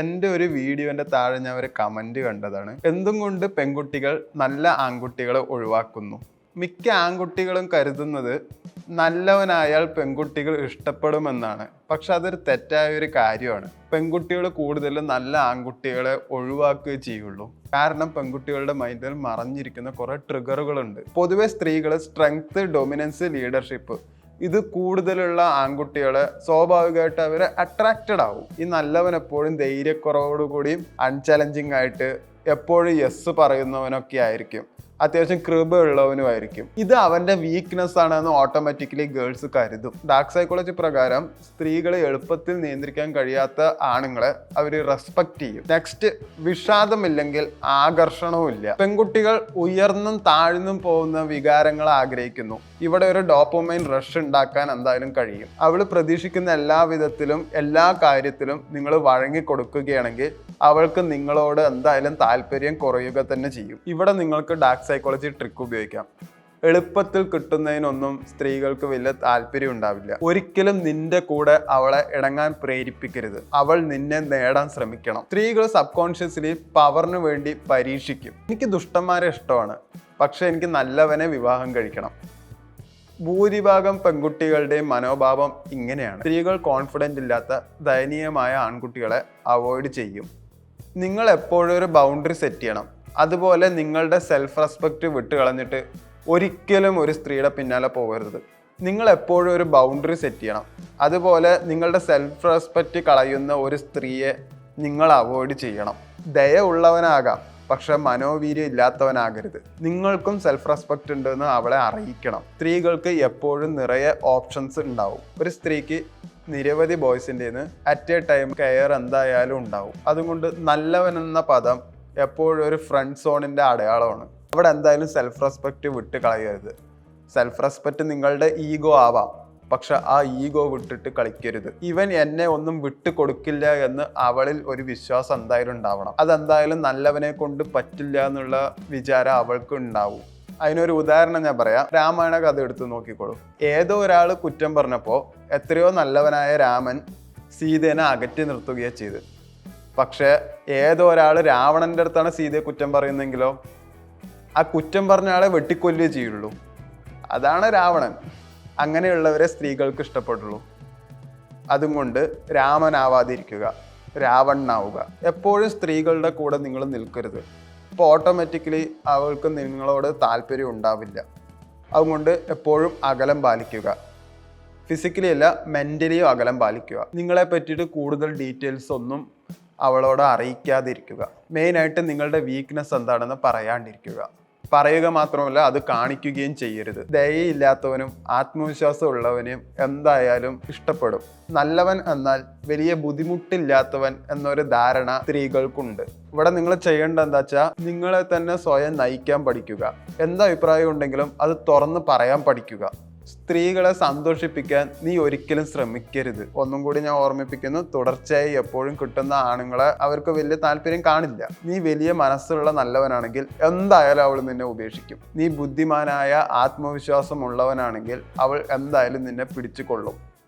എന്റെ ഒരു വീഡിയോന്റെ താഴെ ഞാൻ ഒരു കമന്റ് കണ്ടതാണ്. എന്തും കൊണ്ട് പെൺകുട്ടികൾ നല്ല ആൺകുട്ടികളെ ഒഴിവാക്കുന്നു. മിക്ക ആൺകുട്ടികളും കരുതുന്നത് നല്ലവനായാൽ പെൺകുട്ടികൾ ഇഷ്ടപ്പെടുമെന്നാണ്. പക്ഷെ അതൊരു തെറ്റായ ഒരു കാര്യമാണ്. പെൺകുട്ടികൾ കൂടുതലും നല്ല ആൺകുട്ടികളെ ഒഴിവാക്കുകയേ ചെയ്യുള്ളൂ. കാരണം പെൺകുട്ടികളുടെ മൈൻഡിൽ മറഞ്ഞിരിക്കുന്ന കുറേ ട്രിഗറുകളുണ്ട് പൊതുവെ സ്ത്രീകൾ സ്ട്രെങ്ത് ഡൊമിനൻസ് ലീഡർഷിപ്പ് ഇത് കൂടുതലുള്ള ആൺകുട്ടികൾ സ്വാഭാവികമായിട്ട് അവർ അട്രാക്റ്റഡ് ആവും. ഈ നല്ലവൻ എപ്പോഴും ധൈര്യക്കുറവോടുകൂടിയും അൺചലഞ്ചിങ് ആയിട്ട് എപ്പോഴും യെസ് പറയുന്നവനൊക്കെ ആയിരിക്കും. അത്യാവശ്യം കൃപ ഉള്ളവനുമായിരിക്കും ഇത് അവന്റെ വീക്ക്നെസ് ആണെന്ന് ഓട്ടോമാറ്റിക്കലി ഗേൾസ് കരുതും. ഡാർക്ക് സൈക്കോളജി പ്രകാരം സ്ത്രീകളെ എളുപ്പത്തിൽ നിയന്ത്രിക്കാൻ കഴിയാത്ത ആണുങ്ങളെ അവർ റെസ്പെക്ട് ചെയ്യും. നെക്സ്റ്റ് വിഷാദമില്ലെങ്കിൽ ആകർഷണവും ഇല്ല. പെൺകുട്ടികൾ ഉയർന്നും താഴ്ന്നും പോകുന്ന വികാരങ്ങൾ ആഗ്രഹിക്കുന്നു. ഇവിടെ ഒരു ഡോപ്പോമൈൻ റഷ് ഉണ്ടാക്കാൻ എന്തായാലും കഴിയും. അവൾ പ്രതീക്ഷിക്കുന്ന എല്ലാ വിധത്തിലും എല്ലാ കാര്യത്തിലും നിങ്ങൾ വഴങ്ങി കൊടുക്കുകയാണെങ്കിൽ അവൾക്ക് നിങ്ങളോട് എന്തായാലും താല്പര്യം കുറയുക തന്നെ ചെയ്യും. ഇവിടെ നിങ്ങൾക്ക് ഡാർക്ക് സൈക്കോളജി ട്രിക്ക് ഉപയോഗിക്കാം. എളുപ്പത്തിൽ കിട്ടുന്നതിനൊന്നും സ്ത്രീകൾക്ക് വലിയ താല്പര്യം ഉണ്ടാവില്ല. ഒരിക്കലും നിന്റെ കൂടെ അവളെ ഇടങ്ങാൻ പ്രേരിപ്പിക്കരുത്. അവൾ നിന്നെ നേടാൻ ശ്രമിക്കണം. സ്ത്രീകൾ സബ് കോൺഷ്യസ്ലി പവറിന് വേണ്ടി പരീക്ഷിക്കും. എനിക്ക് ദുഷ്ടന്മാരെ ഇഷ്ടമാണ്. പക്ഷെ എനിക്ക് നല്ലവനെ വിവാഹം കഴിക്കണം. ഭൂരിഭാഗം പെൺകുട്ടികളുടെയും മനോഭാവം ഇങ്ങനെയാണ്. സ്ത്രീകൾ കോൺഫിഡന്റ് ഇല്ലാത്ത ദയനീയമായ ആൺകുട്ടികളെ അവോയ്ഡ് ചെയ്യും. നിങ്ങൾ എപ്പോഴും ഒരു ബൗണ്ടറി സെറ്റ് ചെയ്യണം. അതുപോലെ നിങ്ങളുടെ സെൽഫ് റെസ്പെക്റ്റ് വിട്ട് കളഞ്ഞിട്ട് ഒരിക്കലും ഒരു സ്ത്രീയുടെ പിന്നാലെ പോകരുത്. നിങ്ങൾ എപ്പോഴും ഒരു ബൗണ്ടറി സെറ്റ് ചെയ്യണം. അതുപോലെ നിങ്ങളുടെ സെൽഫ് റെസ്പെക്റ്റ് കളയുന്ന ഒരു സ്ത്രീയെ നിങ്ങൾ അവോയ്ഡ് ചെയ്യണം. ദയ ഉള്ളവനാകാം പക്ഷെ മനോവീര്യം ഇല്ലാത്തവനാകരുത്. നിങ്ങൾക്കും സെൽഫ് റെസ്പെക്റ്റ് ഉണ്ടെന്ന് അവളെ അറിയിക്കണം. സ്ത്രീകൾക്ക് എപ്പോഴും നിറയെ ഓപ്ഷൻസ് ഉണ്ടാവും. ഒരു സ്ത്രീക്ക് നിരവധി ബോയ്സിന്റെ അറ്റ് എ ടൈം കെയർ എന്തായാലും ഉണ്ടാവും. അതുകൊണ്ട് നല്ലവൻ എന്ന പദം എപ്പോഴും ഒരു ഫ്രണ്ട് സോണിന്റെ അടയാളമാണ്. അവിടെ എന്തായാലും സെൽഫ് റെസ്പെക്റ്റ് വിട്ട് കളയരുത്. സെൽഫ് റെസ്പെക്റ്റ് നിങ്ങളുടെ ഈഗോ ആവാം. പക്ഷെ ആ ഈഗോ വിട്ടിട്ട് കളിക്കരുത്. ഇവൻ എന്നെ ഒന്നും വിട്ടു കൊടുക്കില്ല എന്ന് അവളിൽ ഒരു വിശ്വാസം എന്തായാലും ഉണ്ടാവണം. അതെന്തായാലും നല്ലവനെ കൊണ്ട് പറ്റില്ല എന്നുള്ള വിചാരം അവൾക്ക് ഉണ്ടാവും. അതിനൊരു ഉദാഹരണം ഞാൻ പറയാം. രാമായണ കഥ എടുത്ത് നോക്കിക്കോളൂ. ഏതോ ഒരാൾ കുറ്റം പറഞ്ഞപ്പോൾ എത്രയോ നല്ലവനായ രാമൻ സീതേനെ അകറ്റി നിർത്തുകയാണ് ചെയ്ത് പക്ഷേ ഏതോ ഒരാൾ രാവണന്റെ അടുത്താണ് സീതയെ കുറ്റം പറയുന്നെങ്കിലോ ആ കുറ്റം പറഞ്ഞ ആളെ വെട്ടിക്കൊല്ലുകയേ ചെയ്യുള്ളൂ. അതാണ് രാവണൻ. അങ്ങനെയുള്ളവരെ സ്ത്രീകൾക്ക് ഇഷ്ടപ്പെട്ടുള്ളൂ. അതും കൊണ്ട് രാമനാവാതിരിക്കുക രാവണനാവുക. എപ്പോഴും സ്ത്രീകളുടെ കൂടെ നിങ്ങൾ നിൽക്കരുത്. അപ്പോൾ ഓട്ടോമാറ്റിക്കലി അവൾക്ക് നിങ്ങളോട് താല്പര്യം ഉണ്ടാവില്ല. അതുകൊണ്ട് എപ്പോഴും അകലം പാലിക്കുക. ഫിസിക്കലി അല്ല മെന്റലിയും അകലം പാലിക്കുക. നിങ്ങളെ പറ്റിയിട്ട് കൂടുതൽ ഡീറ്റെയിൽസ് ഒന്നും അവളോട് അറിയിക്കാതിരിക്കുക. മെയിനായിട്ട് നിങ്ങളുടെ വീക്ക്നെസ് എന്താണെന്ന് പറയാണ്ടിരിക്കുക. പറയുക മാത്രമല്ല അത് കാണിക്കുകയും ചെയ്യരുത്. ദയയില്ലാത്തവനും ആത്മവിശ്വാസം ഉള്ളവനും എന്തായാലും ഇഷ്ടപ്പെടും. നല്ലവൻ എന്നാൽ വലിയ ബുദ്ധിമുട്ടില്ലാത്തവൻ എന്നൊരു ധാരണ സ്ത്രീകൾക്കുണ്ട്. ഇവിടെ നിങ്ങൾ ചെയ്യേണ്ട എന്താ വെച്ചാൽ നിങ്ങളെ തന്നെ സ്വയം നയിക്കാൻ പഠിക്കുക. എന്താ അഭിപ്രായം ഉണ്ടെങ്കിലും അത് തുറന്ന് പറയാൻ പഠിക്കുക. സ്ത്രീകളെ സന്തോഷിപ്പിക്കാൻ നീ ഒരിക്കലും ശ്രമിക്കരുത്. ഒന്നും കൂടി ഞാൻ ഓർമ്മിപ്പിക്കുന്നു തുടർച്ചയായി എപ്പോഴും കിട്ടുന്ന ആണുങ്ങളെ അവർക്ക് വലിയ താല്പര്യം കാണില്ല. നീ വലിയ മനസ്സുള്ള നല്ലവനാണെങ്കിൽ എന്തായാലും അവൾ നിന്നെ ഉപേക്ഷിക്കും. നീ ബുദ്ധിമാനായ ആത്മവിശ്വാസം ഉള്ളവനാണെങ്കിൽ അവൾ എന്തായാലും നിന്നെ പിടിച്ചു കൊള്ളും